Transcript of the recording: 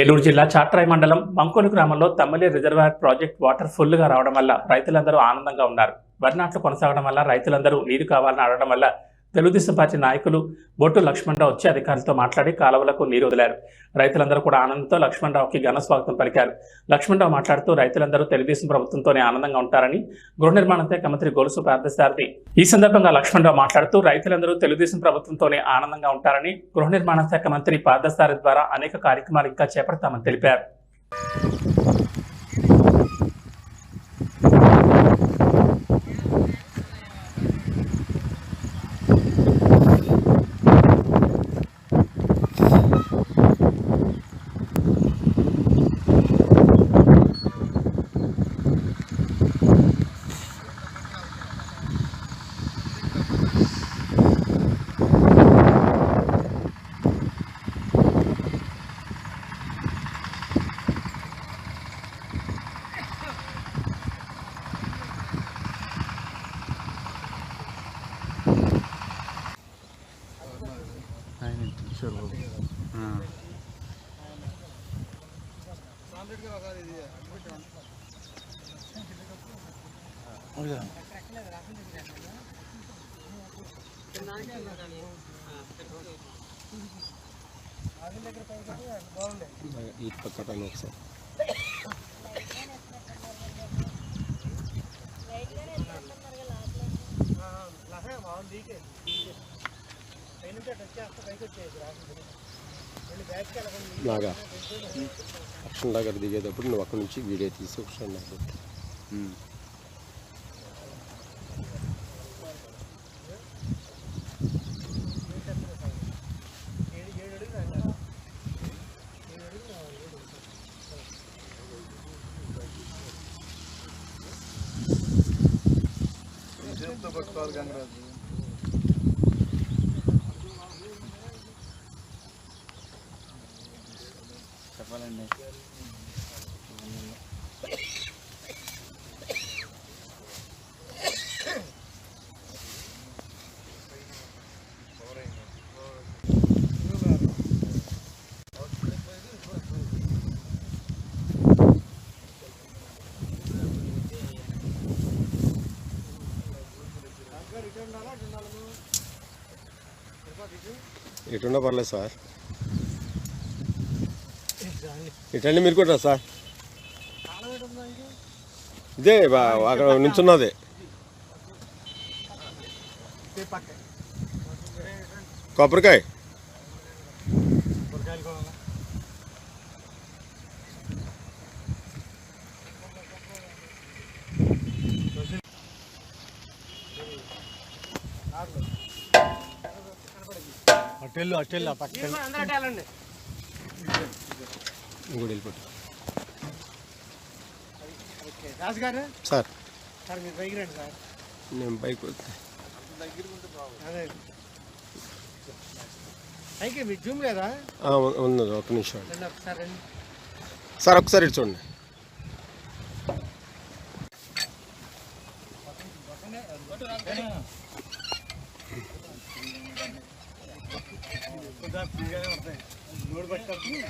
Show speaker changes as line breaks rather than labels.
ఏలూరు జిల్లా చాట్రాయ్ మండలం బంకోలు గ్రామంలో తమ్మలి రిజర్వాయర్ ప్రాజెక్ట్ వాటర్ ఫుల్గా రావడం వల్ల రైతులందరూ ఆనందంగా ఉన్నారు. వరి నాట్లు కొనసాగడం వల్ల రైతులందరూ నీరు కావాలని అడగడం వల్ల తెలుగుదేశం పార్టీ నాయకులు బొట్టు లక్ష్మణరావు వచ్చి అధికారులతో మాట్లాడి కాలువలకు నీరు వదిలారు. రైతులందరూ కూడా ఆనందంతో లక్ష్మణరావుకి ఘన స్వాగతం పలికారు. లక్ష్మణరావు మాట్లాడుతూ రైతులందరూ తెలుగుదేశం ప్రభుత్వంతోనే ఆనందంగా ఉంటారని గృహ నిర్మాణ శాఖ మంత్రి గొలుసు ప్రార్థిస్తారని ఈ సందర్భంగా లక్ష్మణరావు మాట్లాడుతూ రైతులందరూ తెలుగుదేశం ప్రభుత్వంతోనే ఆనందంగా ఉంటారని గృహ నిర్మాణ శాఖ మంత్రి పార్థసారథి ద్వారా అనేక కార్యక్రమాలు ఇంకా చేపడతామని తెలిపారు.
ఆయన కిషోర్ బాబు ఆ. అవునా?
నాగా అక్షం దగ్గర దిగేటప్పుడు నువ్వు అక్కడి నుంచి వీడియో తీసి ఒకసారి నాకు పెట్టు.
ఉమ్.
ఎటున్నా పర్లేదు సార్. ఇటండి మీరు కూడా సార్. ఇదే అక్కడ నుంచున్నది. కొబ్బరికాయ.
అట్టెళ్ళు అట్టెళ్ళు
ఇంకోటి
రాజు గారు
సార్.
సార్ మీరు బైక్ రండి సార్
నేను బైక్ వస్తే.
అదే పైకి జూమ్ లేదా
ఉన్నది ఒక నిమిషం
రండి
సార్ ఒకసారి చూడండి.
ನೋಡ್ಬೇಕಾಗ್ತದೆ